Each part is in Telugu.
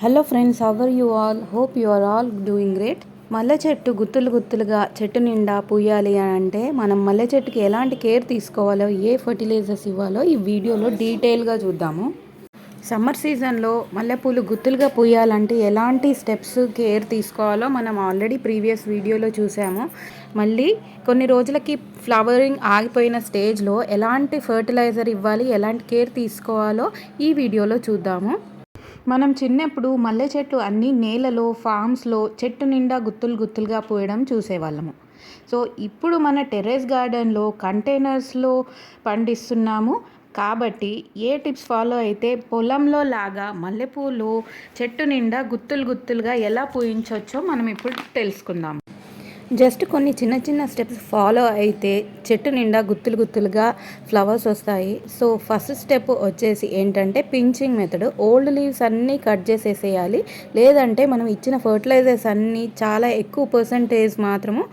Hello friends how are you all hope you are all doing great మల్లె చెట్టు గుత్తులు గుత్తులుగా చెట్టు నిండా పూయాలి అని అంటే మనం మల్లె చెట్టుకి ఎలాంటి కేర్ తీసుకోవాలో ఏ ఫర్టిలైజర్స్ ఇవ్వాలో ఈ వీడియోలో డీటెయిల్గా చూద్దాము. సమ్మర్ సీజన్లో మల్లెపూలు గుత్తులుగా పూయాలంటే ఎలాంటి స్టెప్స్ కేర్ తీసుకోవాలో మనం ఆల్రెడీ ప్రీవియస్ వీడియోలో చూసాము. మళ్ళీ కొన్ని రోజులకి ఫ్లవరింగ్ ఆగిపోయిన స్టేజ్లో ఎలాంటి ఫర్టిలైజర్ ఇవ్వాలి ఎలాంటి కేర్ తీసుకోవాలో ఈ వీడియోలో చూద్దాము. మనం చిన్నప్పుడు మల్లె చెట్లు అన్నీ నేలలో ఫామ్స్లో చెట్టు నిండా గుత్తులు గుత్తులుగా పోయడం చూసేవాళ్ళము. సో ఇప్పుడు మన టెర్రస్ గార్డెన్లో కంటైనర్స్లో పండిస్తున్నాము. కాబట్టి ఏ టిప్స్ ఫాలో అయితే పొలంలో లాగా మల్లెపూలు చెట్టు నిండా గుత్తులు గుత్తులుగా ఎలా పూయించవచ్చో మనం ఇప్పుడు తెలుసుకుందాం. జస్ట్ కొన్ని చిన్న చిన్న స్టెప్స్ ఫాలో అయితే చెట్టు నిండా గుత్తులు గుత్తులుగా ఫ్లవర్స్ వస్తాయి. సో ఫస్ట్ స్టెప్ వచ్చేసి ఏంటంటే పించింగ్ మెథడ్ ఓల్డ్ లీవ్స్ అన్నీ కట్ చేసేసేయాలి. లేదంటే మనం ఇచ్చిన ఫర్టిలైజర్స్ అన్నీ చాలా ఎక్కువ పర్సంటేజ్ మాత్రము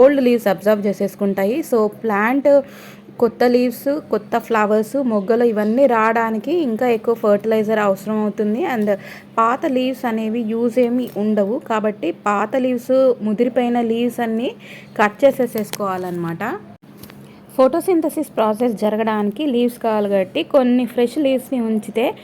ఓల్డ్ లీవ్స్ అబ్జర్వ్ చేసేసుకుంటాయి. సో ప్లాంట్ కొత్త లీవ్స్ కొత్త ఫ్లవర్స్ మొగ్గలు ఇవన్నీ రావడానికి ఇంకా ఎక్కువ ఫర్టిలైజర్ అవసరం అవుతుంది. అండ్ పాత లీవ్స్ అనేవి యూజ్ ఏమి ఉండవు. కాబట్టి పాత లీవ్స్ ముదిరిపోయిన లీవ్స్ అన్నీ కట్ చేసేసేసుకోవాలన్నమాట. ఫోటోసింథసిస్ ప్రాసెస్ జరగడానికి లీవ్స్ కావాలి కాబట్టి కొన్ని ఫ్రెష్ లీవ్స్ని ఉంచితే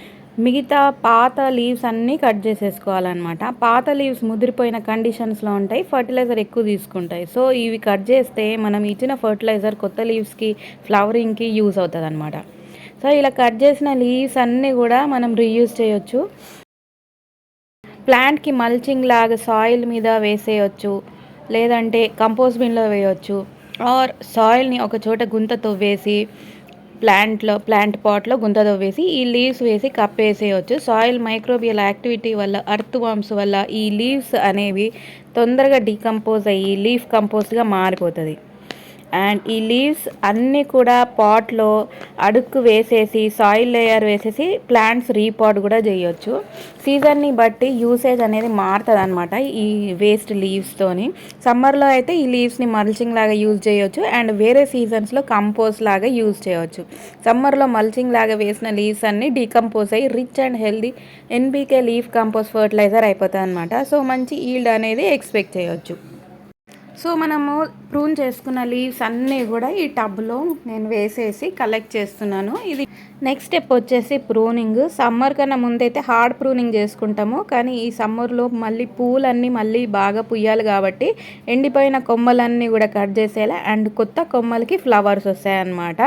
మిగతా పాత లీవ్స్ అన్నీ కట్ చేసేసుకోవాలన్నమాట. పాత లీవ్స్ ముదిరిపోయిన కండిషన్స్లో ఉంటాయి ఫర్టిలైజర్ ఎక్కువ తీసుకుంటాయి. సో ఇవి కట్ చేస్తే మనం ఇచ్చిన ఫర్టిలైజర్ కొత్త లీవ్స్కి ఫ్లవరింగ్కి యూజ్ అవుతుంది అనమాట సో ఇలా కట్ చేసిన లీవ్స్ అన్నీ కూడా మనం రీయూజ్ చేయొచ్చు. ప్లాంట్కి మల్చింగ్ లాగా సాయిల్ మీద వేసేయచ్చు. లేదంటే కంపోజ్ బిన్లో వేయొచ్చు. ఆర్ సాయిల్ని ఒక చోట గుంతతో వేసి ప్లాంట్లో ప్లాంట్ పాట్లో గుంత వేసి ఈ లీవ్స్ వేసి కప్పేసేయచ్చు. సాయిల్ మైక్రోబియల్ యాక్టివిటీ వల్ల అర్త్ వామ్స్ వల్ల ఈ లీవ్స్ అనేవి తొందరగా డీకంపోజ్ అయ్యి లీఫ్ కంపోజ్గా మారిపోతుంది. అండ్ ఈ లీవ్స్ అన్నీ కూడా పాట్లో అడుక్కు వేసేసి సాయిల్ లేయర్ వేసేసి ప్లాంట్స్ రీపాట్ కూడా చేయొచ్చు. సీజన్ని బట్టి యూసేజ్ అనేది మారుతుంది అనమాట ఈ వేస్ట్ లీవ్స్తోని సమ్మర్లో అయితే ఈ లీవ్స్ని మల్చింగ్ లాగా యూజ్ చేయొచ్చు అండ్ వేరే సీజన్స్లో కంపోజ్ లాగా యూజ్ చేయొచ్చు. సమ్మర్లో మల్చింగ్ లాగా వేసిన లీవ్స్ అన్నీ డీకంపోజ్ అయ్యి రిచ్ అండ్ హెల్దీ ఎన్బీకే లీఫ్ కంపోజ్ ఫర్టిలైజర్ అయిపోతుంది అనమాట సో మంచి ఈల్డ్ అనేది ఎక్స్పెక్ట్ చేయొచ్చు. సో మనము ప్రూన్ చేసుకున్న లీవ్స్ అన్నీ కూడా ఈ టబ్లో నేను వేసేసి కలెక్ట్ చేస్తున్నాను. ఇది నెక్స్ట్ స్టెప్ వచ్చేసి ప్రూనింగ్ సమ్మర్ కన్నా ముందైతే హార్డ్ ప్రూనింగ్ చేసుకుంటాము. కానీ ఈ సమ్మర్లో మళ్ళీ పూలన్నీ మళ్ళీ బాగా పుయ్యాలి కాబట్టి ఎండిపోయిన కొమ్మలన్నీ కూడా కట్ చేసేలా అండ్ కొత్త కొమ్మలకి ఫ్లవర్స్ వస్తాయన్నమాట.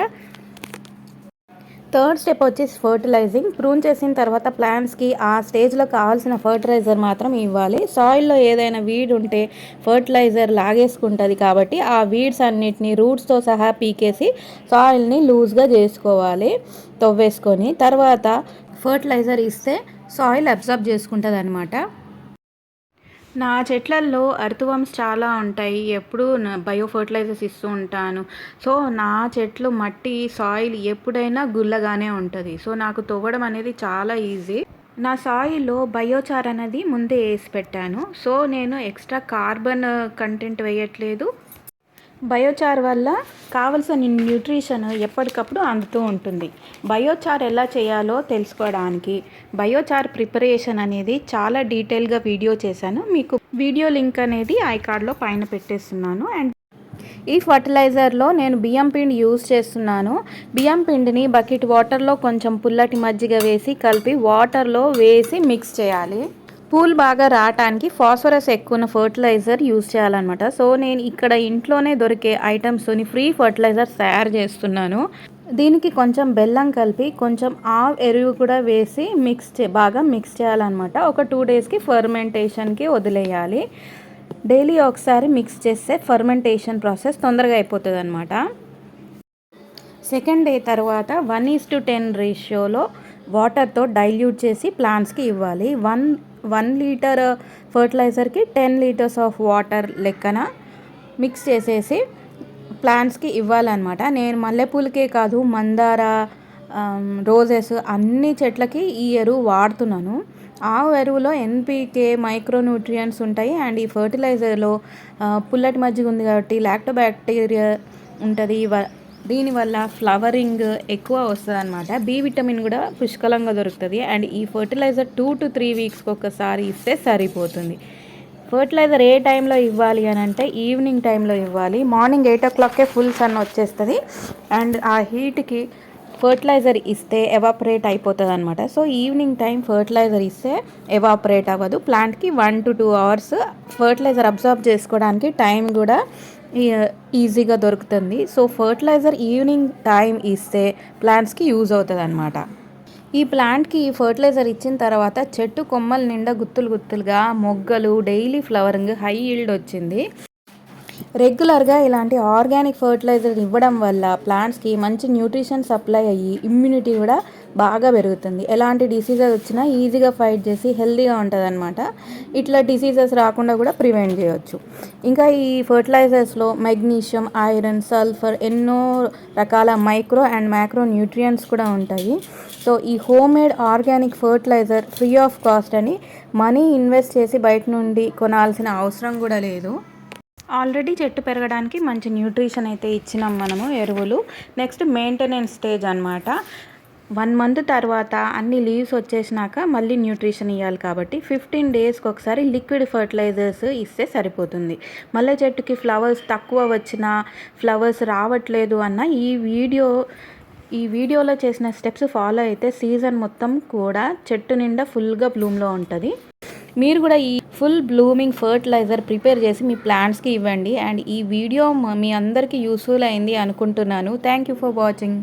థర్డ్ స్టెప్ వచ్చేసి ఫర్టిలైజింగ్ ప్రూన్ చేసిన తర్వాత ప్లాంట్స్కి ఆ స్టేజ్లో కావాల్సిన ఫర్టిలైజర్ మాత్రం ఇవ్వాలి. సాయిల్లో ఏదైనా వీడ్ ఉంటే ఫర్టిలైజర్ లాగేసుకుంటుంది కాబట్టి ఆ వీడ్స్ అన్నిటిని రూట్స్తో సహా పీకేసి సాయిల్ని లూజ్గా చేసుకోవాలి. తవ్వేసుకొని తర్వాత ఫర్టిలైజర్ ఇస్తే సాయిల్ అబ్జర్బ్ చేసుకుంటుంది అనమాట నా చెట్లల్లో అర్థవామ్స్ చాలా ఉంటాయి. ఎప్పుడూ బయో ఫర్టిలైజర్స్ ఇస్తూ ఉంటాను. సో నా చెట్లు మట్టి సాయిల్ ఎప్పుడైనా గుల్లగానే ఉంటుంది. సో నాకు తవ్వడం అనేది చాలా ఈజీ. నా సాయిల్లో బయోచార్ అనేది ముందే వేసి పెట్టాను. సో నేను ఎక్స్ట్రా కార్బన్ కంటెంట్ వేయట్లేదు. బయోచార్ వల్ల కావలసిన న్యూట్రిషన్ ఎప్పటికప్పుడు అందుతూ ఉంటుంది. బయోచార్ ఎలా చేయాలో తెలుసుకోవడానికి బయోచార్ ప్రిపరేషన్ అనేది చాలా డీటెయిల్గా వీడియో చేశాను. మీకు వీడియో లింక్ అనేది ఐ కార్డ్లో పైన పెట్టేస్తున్నాను. అండ్ ఈ ఫర్టిలైజర్లో నేను బియ్యం పిండి యూజ్ చేస్తున్నాను. బియ్యం పిండిని బకెట్ వాటర్లో కొంచెం పుల్లటి మజ్జిగ వేసి కలిపి వాటర్లో వేసి మిక్స్ చేయాలి. పూల్ బాగా రావటానికి ఫాస్ఫరస్ ఎక్కువ ఉన్న ఫర్టిలైజర్ యూజ్ చేయాలన్నమాట. సో నేను ఇక్కడ ఇంట్లోనే దొరికే ఐటమ్స్తోని ఫ్రీ ఫర్టిలైజర్ తయారు చేస్తున్నాను. దీనికి కొంచెం బెల్లం కలిపి కొంచెం ఆవు ఎరువు కూడా వేసి మిక్స్ చే బాగా మిక్స్ చేయాలన్నమాట. ఒక టూ డేస్కి ఫర్మెంటేషన్కి వదిలేయాలి. డైలీ ఒకసారి మిక్స్ చేస్తే ఫర్మెంటేషన్ ప్రాసెస్ తొందరగా అయిపోతుంది అనమాట సెకండ్ డే తర్వాత వన్ ఈస్ టు టెన్ రేషియోలో వాటర్తో డైల్యూట్ చేసి ప్లాంట్స్కి ఇవ్వాలి. వన్ వన్ లీటర్ ఫర్టిలైజర్కి టెన్ లీటర్స్ ఆఫ్ వాటర్ లెక్కన మిక్స్ చేసేసి ప్లాంట్స్కి ఇవ్వాలన్నమాట. నేను మల్లెపూలకే కాదు మందార రోజెస్ అన్ని చెట్లకి ఈ ఎరువు వాడుతున్నాను. ఆ ఎరువులో ఎన్పికే మైక్రోన్యూట్రియంట్స్ ఉంటాయి. అండ్ ఈ ఫర్టిలైజర్లో పుల్లటి మజ్జిగ ఉంది కాబట్టి లాక్టోబ్యాక్టీరియా ఉంటుంది దీనివల్ల ఫ్లవరింగ్ ఎక్కువ వస్తుంది అనమాట బి విటమిన్ కూడా పుష్కలంగా దొరుకుతుంది. అండ్ ఈ ఫర్టిలైజర్ టూ టు త్రీ వీక్స్కి ఒకసారి ఇస్తే సరిపోతుంది. ఫర్టిలైజర్ ఏ టైంలో ఇవ్వాలి అని అంటే ఈవినింగ్ టైంలో ఇవ్వాలి. మార్నింగ్ ఎయిట్ ఓ క్లాక్కే ఫుల్ సన్ వచ్చేస్తుంది. అండ్ ఆ హీట్కి ఫర్టిలైజర్ ఇస్తే ఎవాపరేట్ అయిపోతుంది అనమాట సో ఈవినింగ్ టైం ఫర్టిలైజర్ ఇస్తే ఎవాపరేట్ అవ్వదు. ప్లాంట్కి one to two hours fertiliser absorb చేసుకోవడానికి టైం కూడా ఈజీగా దొరుకుతుంది. సో ఫర్టిలైజర్ ఈవినింగ్ టైం ఇస్తే ప్లాంట్స్కి యూజ్ అవుతుంది అనమాట ఈ ప్లాంట్కి ఈ ఫర్టిలైజర్ ఇచ్చిన తర్వాత చెట్టు కొమ్మల నిండా గుత్తులు గుత్తులుగా మొగ్గలు డైలీ ఫ్లవరింగ్ హై ఈల్డ్ వచ్చింది. రెగ్యులర్గా ఇలాంటి ఆర్గానిక్ ఫర్టిలైజర్ ఇవ్వడం వల్ల ప్లాంట్స్కి మంచి న్యూట్రిషన్ సప్లై అయ్యి ఇమ్యూనిటీ కూడా బాగా పెరుగుతుంది. ఎలాంటి డిసీజెస్ వచ్చినా ఈజీగా ఫైట్ చేసి హెల్తీగా ఉంటుందన్నమాట. ఇట్లా డిసీజెస్ రాకుండా కూడా ప్రివెంట్ చేయవచ్చు ఇంకా ఈ ఫర్టిలైజర్స్లో మెగ్నీషియం ఐరన్ సల్ఫర్ ఎన్నో రకాల మైక్రో అండ్ మ్యాక్రో న్యూట్రియంట్స్ కూడా ఉంటాయి. సో ఈ home made organic fertiliser free of cost అని మనీ ఇన్వెస్ట్ చేసి బయట నుండి కొనాల్సిన అవసరం కూడా లేదు. ఆల్రెడీ చెట్టు పెరగడానికి మంచి న్యూట్రిషన్ అయితే ఇచ్చినాం మనము ఎరువులు. నెక్స్ట్ మెయింటెనెన్స్ స్టేజ్ అనమాట వన్ మంత్ తర్వాత అన్ని లీవ్స్ వచ్చేసినాక మళ్ళీ న్యూట్రిషన్ ఇవ్వాలి కాబట్టి ఫిఫ్టీన్ డేస్కి ఒకసారి లిక్విడ్ ఫర్టిలైజర్స్ ఇస్తే సరిపోతుంది. మల్లె చెట్టుకి ఫ్లవర్స్ తక్కువ వచ్చినా ఫ్లవర్స్ రావట్లేదు అన్న ఈ వీడియో ఈ వీడియోలో చేసిన స్టెప్స్ ఫాలో అయితే సీజన్ మొత్తం కూడా చెట్టు నిండా ఫుల్గా బ్లూమ్లో ఉంటుంది. మీరు కూడా ఈ ఫుల్ బ్లూమింగ్ ఫర్టిలైజర్ ప్రిపేర్ చేసి మీ ప్లాంట్స్కి ఇవ్వండి. అండ్ ఈ వీడియో మీ అందరికీ యూస్ఫుల్ అయింది అనుకుంటున్నాను. Thank you for watching